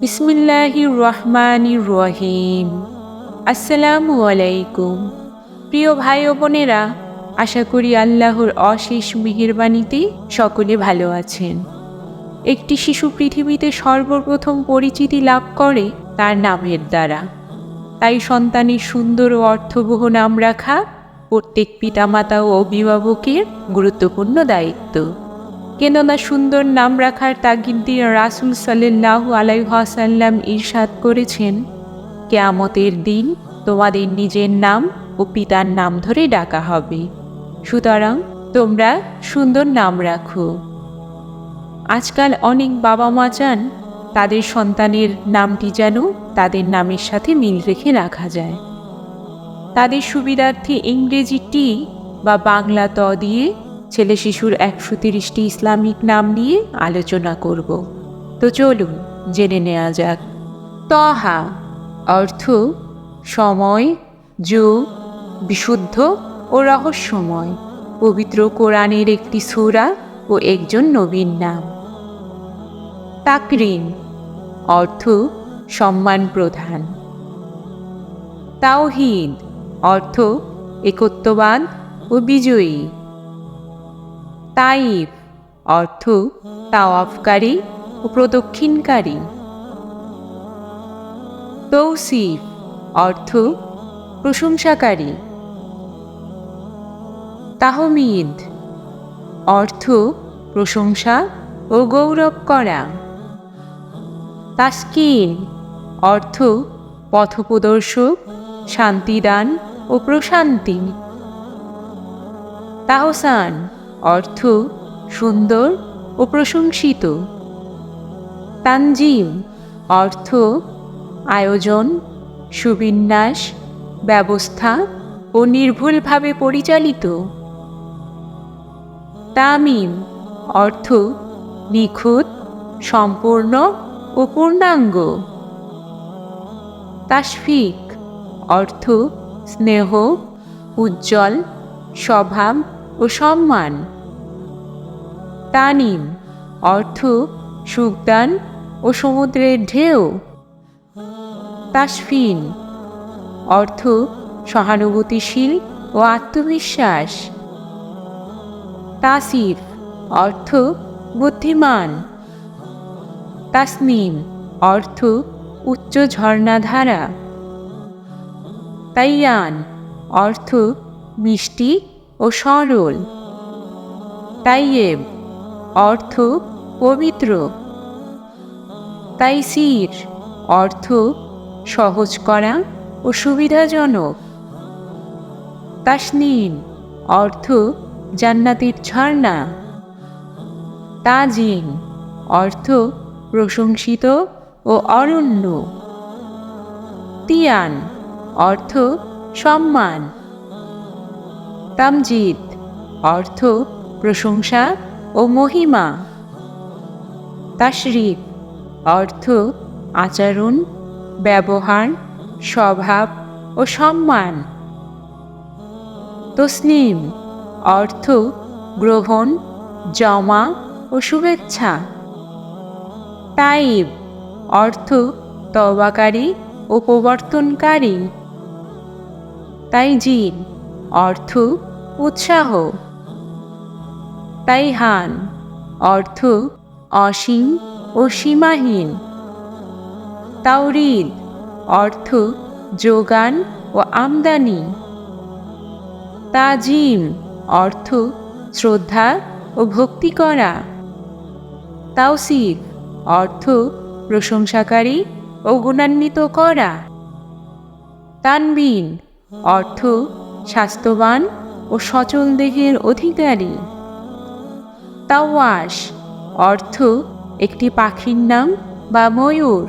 বিসমিল্লাহির রহমানির রহিম। আসসালামু আলাইকুম প্রিয় ভাই ও বোনেরা, আশা করি আল্লাহর অশেষ মেহেরবানিতে সকলে ভালো আছেন। একটি শিশু পৃথিবীতে সর্বপ্রথম পরিচিতি লাভ করে তার নামের দ্বারা। তাই সন্তানের সুন্দর ও অর্থবহ নাম রাখা প্রত্যেক পিতামাতা ও অভিভাবকের গুরুত্বপূর্ণ দায়িত্ব। কেননা সুন্দর নাম রাখার তাগিদ দিয়ে রাসুল সাল্লাহ আলাইহাসাল্লাম ইরশাদ করেছেন, কেয়ামতের দিন তোমাদের নিজের নাম ও পিতার নাম ধরে ডাকা হবে। সুতরাং তোমরা সুন্দর নাম রাখো। আজকাল অনেক বাবা মা চান তাদের সন্তানের নামটি যেন তাদের নামের সাথে মিল রেখে রাখা যায়। তাদের সুবিধার্থে ইংরেজি টি বা বাংলা ত দিয়ে ছেলে শিশুর একশো তিরিশটি ইসলামিক নাম নিয়ে আলোচনা করব। তো চলুন, জেনে নেওয়া যাক। তহা অর্থ সময়, যুগ, বিশুদ্ধ ও রহস্যময়। পবিত্র কোরআনের একটি সুরা ও একজন নবীন নাম। তাকরিন অর্থ সম্মান প্রধান। তাওহিদ অর্থ একত্ববাদ ও বিজয়ী। তাইফ অর্থ তাওয়াফকারী ও প্রদক্ষিণকারী। তৌসিফ, অর্থ প্রশংসাকারী। তাহমিদ, অর্থ প্রশংসা ও গৌরব করা। তাস্কিন, অর্থ পথপ্রদর্শক, শান্তিদান ও প্রশান্তি। তাহসান অর্থ সুন্দর ও প্রশংসিত। তানজিম, অর্থ আয়োজন, সুবিন্যাস, ব্যবস্থা ও নির্ভুলভাবে পরিচালিত। তামিম, অর্থ নিখুঁত, সম্পূর্ণ ও পূর্ণাঙ্গ। তাসফিক অর্থ স্নেহ, উজ্জ্বল, স্বভাব ও সম্মান। তানিম অর্থ সুখদান ও সমুদ্রের ঢেউ। তাসফিন অর্থ সহানুভূতিশীল ও আত্মবিশ্বাস। তাসিফ, অর্থ বুদ্ধিমান। তাসনিম, অর্থ উচ্চ ঝর্ণাধারা। তাইয়ান, অর্থ মিষ্টি ও সরল। তাইয়েব অর্থ পবিত্র। তাইসির অর্থ সহজ করা ও সুবিধাজনক। তাসনিন অর্থ জান্নাতির ঝর্ণা। তাজিন অর্থ প্রশংসিত ও অরণ্য। তিয়ান, অর্থ সম্মান। তামজিদ, অর্থ প্রশংসা ও মহিমা তা তাশরিফ, অর্থ, আচরণ, ব্যবহার, স্বভাব ও সম্মান। তসলিম অর্থ, গ্রহণ, জমা ও শুভেচ্ছা। তাইব, অর্থ তবাকারী ও প্রবর্তনকারী। তাইজিন, অর্থ, উৎসাহ। তাইহান অর্থ অসীম ও সীমাহীন। তাওরিদ, অর্থ যোগান ও আমদানি। তাজিম, অর্থ শ্রদ্ধা ও ভক্তি করা। তাওসিফ, অর্থ প্রশংসাকারী ও গুণান্বিত করা। তানবিন, অর্থ স্বাস্থ্যবান ও সচল দেহের অধিকারী। তাওয়াস অর্থ একটি পাখির নাম বা ময়ূর।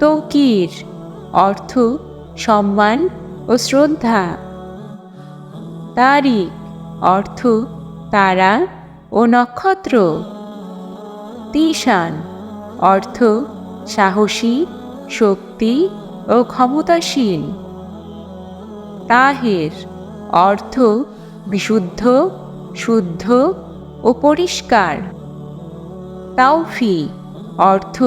তৌকির, অর্থ সম্মান ও শ্রদ্ধা। তারিক অর্থ তারা ও নক্ষত্র। তিশান, অর্থ সাহসী, শক্তি ও ক্ষমতাসীন তাহের, অর্থ বিশুদ্ধ, শুদ্ধ ও পরিষ্কার। তাওফি অর্থ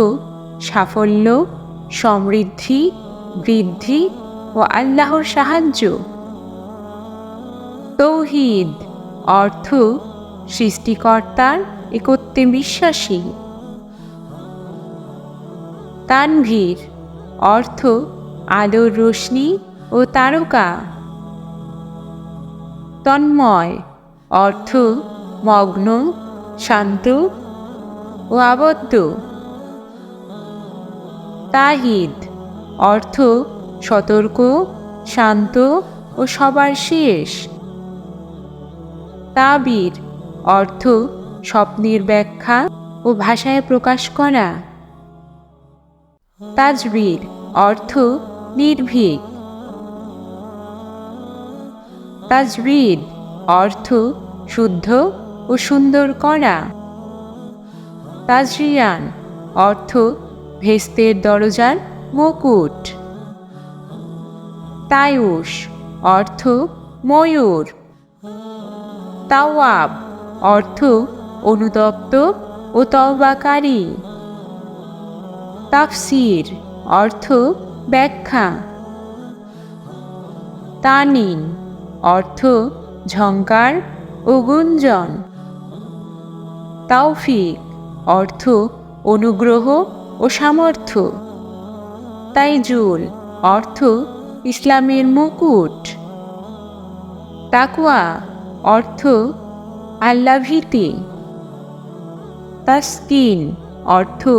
সাফল্য, সমৃদ্ধি, বৃদ্ধি ও আল্লাহর সাহায্য। তৌহিদ অর্থ সৃষ্টিকর্তার একত্রে বিশ্বাসী। তানভীর অর্থ আলোর রোশনি ও তারকা। তন্ময় অর্থ মগ্ন, শান্ত ও আবদ্ধ। তাহিদ, অর্থ সতর্ক, শান্ত ও সবার শেষ। তাবির, অর্থ স্বপ্নের ব্যাখ্যা ও ভাষায় প্রকাশ করা। তাজবির, অর্থ নির্ভীক। তাজবিদ অর্থ শুদ্ধ ও সুন্দর করা তাজরিয়ান, অর্থ, ভেস্তের দরজার মুকুট। তায়ুষ অর্থ, ময়ূর। তাওয়াব, অর্থ, অনুতপ্ত ও তওবাকারী। তাফসির, অর্থ, ব্যাখ্যা। তানিন, অর্থ ঝঙ্কার ও গুঞ্জন। তাওফিক, অর্থ, অনুগ্রহ ও সামর্থ্য। তাইজুল, অর্থ, ইসলামের মুকুট। তাকুয়া অর্থ আল্লাভীতি তাস্কিন, অর্থ,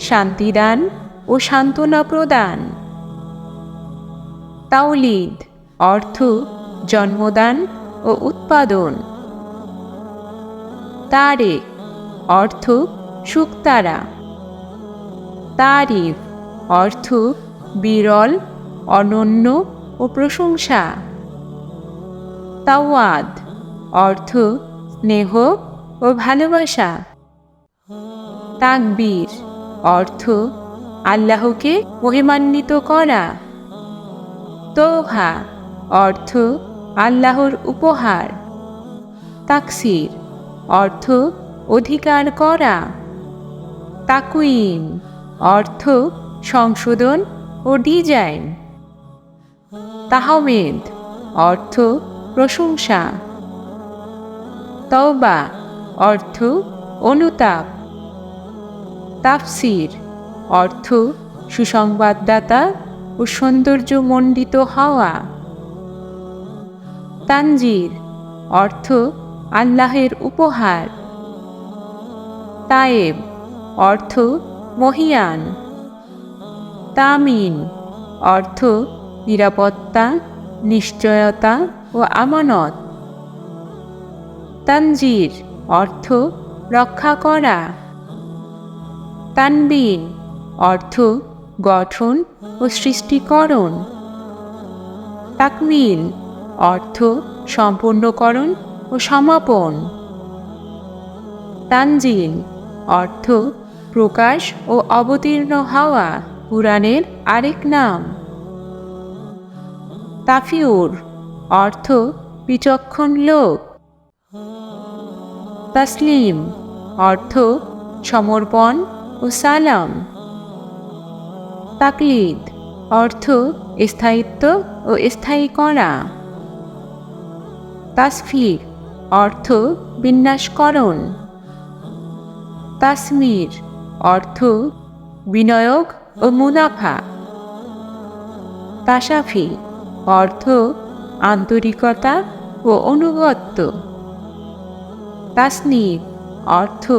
শান্তিদান ও সান্ত্বনা প্রদান। তাওলিদ, অর্থ, জন্মদান ও উৎপাদন। তারে অর্থ শুকতারা তারিফ অর্থ বিরল, অনন্য ও প্রশংসা। তাওয়াদ অর্থ স্নেহ ও ভালোবাসা। তাকবীর অর্থ আল্লাহকে মহিমান্বিত করা। তোহা অর্থ আল্লাহর উপহার। তাকসির অর্থ অধিকার করা। তাকুইন, অর্থ, সংশোধন ও ডিজাইন। তাহমেদ, অর্থ, প্রশংসা। তওবা, অর্থ, অনুতাপ। তাফসির, অর্থ, সুসংবাদদাতা ও সৌন্দর্যমণ্ডিত হওয়া। তানজির, অর্থ, আল্লাহের উপহার। তায়েব, অর্থ মহিয়ান। তামিন, অর্থ নিরাপত্তা, নিশ্চয়তা ও আমানত। তানজির, অর্থ রক্ষা করা। তানবিন, অর্থ গঠন ও সৃষ্টিকরণ। তাকমিল, অর্থ সম্পূর্ণকরণ ও সমাপন। তানজিল অর্থ, প্রকাশ ও অবতীর্ণ হওয়া, পুরাণের আরেক নাম। তাফিউর, অর্থ, বিচক্ষণ লোক। তাসলিম, অর্থ, সমর্পণ ও সালাম। তাকলিদ, অর্থ, স্থায়িত্ব ও স্থায়ী করা। তাসফির, অর্থ, বিন্যাসকরণ। তাসমির অর্থ বিনিয়োগ ও মুনাফা। তাসাফি অর্থ আন্তরিকতা ও অনুগত্য তাসনিফ অর্থ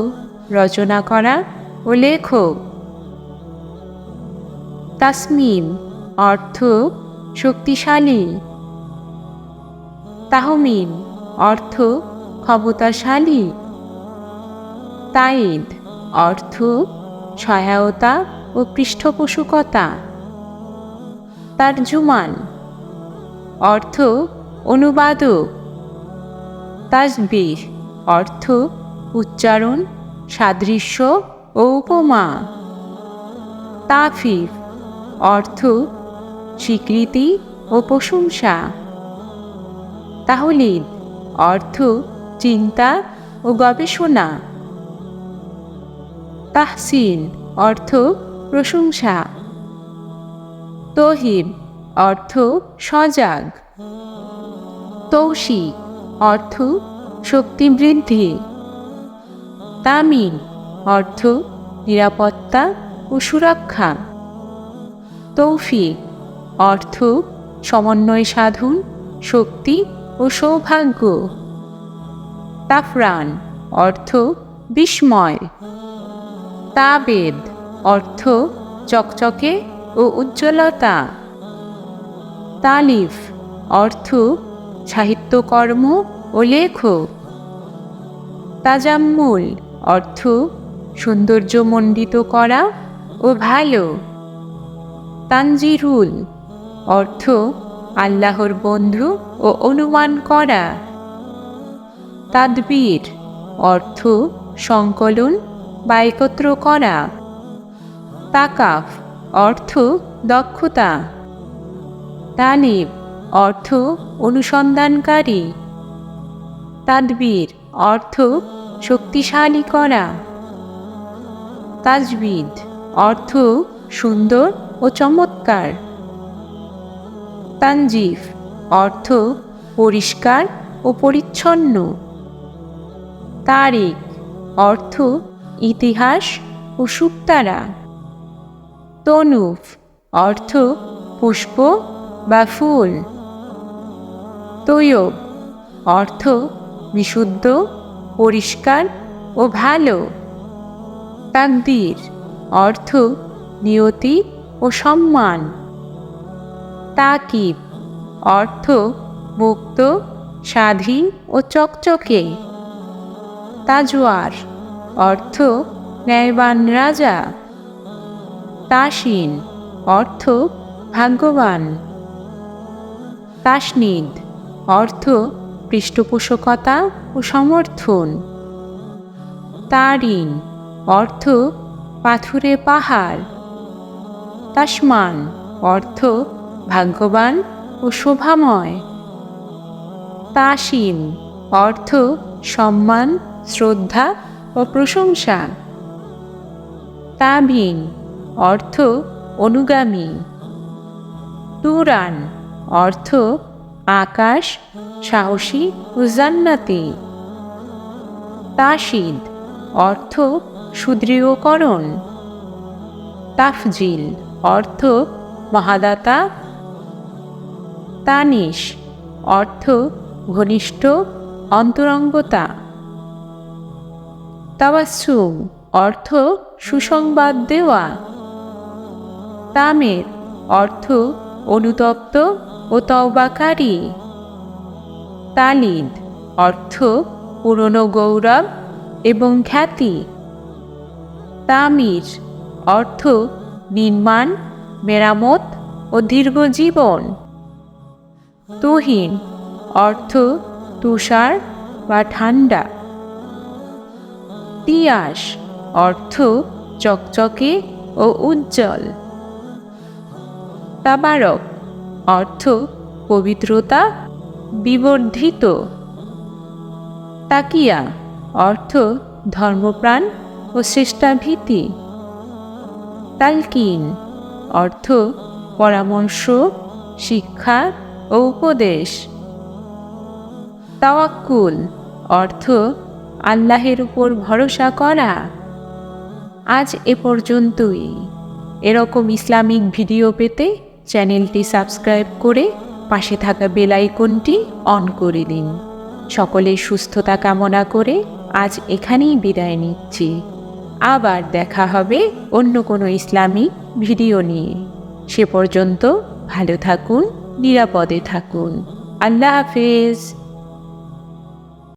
রচনা করা ও লেখক। তাসমিম, অর্থ শক্তিশালী। তাহমিন অর্থ ক্ষমতাশালী। তাইদ অর্থ, সহায়তা ও পৃষ্ঠপোষকতা। তারজুমান, অর্থ অনুবাদক তাজবির অর্থ, উচ্চারণ, সাদৃশ্য ও উপমা। তাফিফ অর্থ, স্বীকৃতি ও প্রশংসা। তাহলিদ অর্থ, চিন্তা ও গবেষণা। তাহসিন, অর্থ প্রশংসা। তহিব অর্থ সজাগ। তৌসি অর্থ শক্তি বৃদ্ধি তামিন অর্থ নিরাপত্তা ও সুরক্ষা। তৌফিক, অর্থ সমন্বয় সাধন, শক্তি ও সৌভাগ্য। তাফরান, অর্থ বিস্ময়। তাবেদ, অর্থ চকচকে ও উজ্জ্বলতা। তালিফ, অর্থ সাহিত্যকর্ম ও লেখক তাজাম্মুল, অর্থ সৌন্দর্যমণ্ডিত করা ও ভালো। তানজিরুল, অর্থ আল্লাহর বন্ধু ও অনুমান করা। তাদবীর, অর্থ সংকলন বা একত্র করা তাকাফ, অর্থ দক্ষতা। তালিব অর্থ অনুসন্ধানকারী। তাদবীর, অর্থ শক্তিশালী করা তাজবিদ, অর্থ সুন্দর ও চমৎকার। তানজিফ, অর্থ পরিষ্কার ও পরিচ্ছন্ন। তারিখ, অর্থ ইতিহাস ও সুক্তারা। তনুফ, অর্থ পুষ্প বা ফুল। তৈয়ব, অর্থ বিশুদ্ধ, পরিষ্কার ও ভালো। তাকদির, অর্থ নিয়তি ও সম্মান। তাকিব, অর্থ মুক্ত, স্বাধীন ও চকচকে। তাজওয়ার অর্থ ন্যায়বান রাজা। তাসিন অর্থ ভাগ্যবান। তাসনিদ, অর্থ পৃষ্ঠপোষকতা ও সমর্থন। তারিন, অর্থ পাথুরে পাহাড়। তাসমান, অর্থ ভাগ্যবান ও শোভাময়। তাসিন অর্থ সম্মান, শ্রদ্ধা ও প্রশংসা। তাবিন, অর্থ অনুগামী। তুরান, অর্থ আকাশ, সাহসী ও জান্নাতি। তাসিদ অর্থ সুদৃঢ়করণ। তাফজিল, অর্থ মহাদাতা। তানিশ, অর্থ ঘনিষ্ঠ অন্তরঙ্গতা। তাওয়াসুম অর্থ সুসংবাদ দেওয়া। তামের, অর্থ অনুতপ্ত ও তওবাকারী। তালিদ, অর্থ পুরনো গৌরব এবং খ্যাতি। তামির, অর্থ নির্মাণ, মেরামত ও দীর্ঘজীবন। তুহিন, অর্থ তুষার বা ঠান্ডা। তিয়াস অর্থ চকচকে ও উজ্জ্বল। তাবারক, অর্থ পবিত্রতা, বিবর্ধিত। তাকিয়া, অর্থ ধর্মপ্রাণ ও শ্রেষ্ঠাভীতি তালকিন, অর্থ পরামর্শ, শিক্ষা ও উপদেশ। তাওয়াক্কুল, অর্থ আল্লাহের উপর ভরসা করা। আজ এ পর্যন্তই। এরকম ইসলামিক ভিডিও পেতে চ্যানেলটি সাবস্ক্রাইব করে পাশে থাকা বেল আইকনটি অন করে দিন। সকলের সুস্থতা কামনা করে আজ এখানেই বিদায় নিচ্ছি। আবার দেখা হবে অন্য কোনো ইসলামিক ভিডিও নিয়ে। সে পর্যন্ত ভালো থাকুন, নিরাপদে থাকুন। আল্লাহ হাফেজ।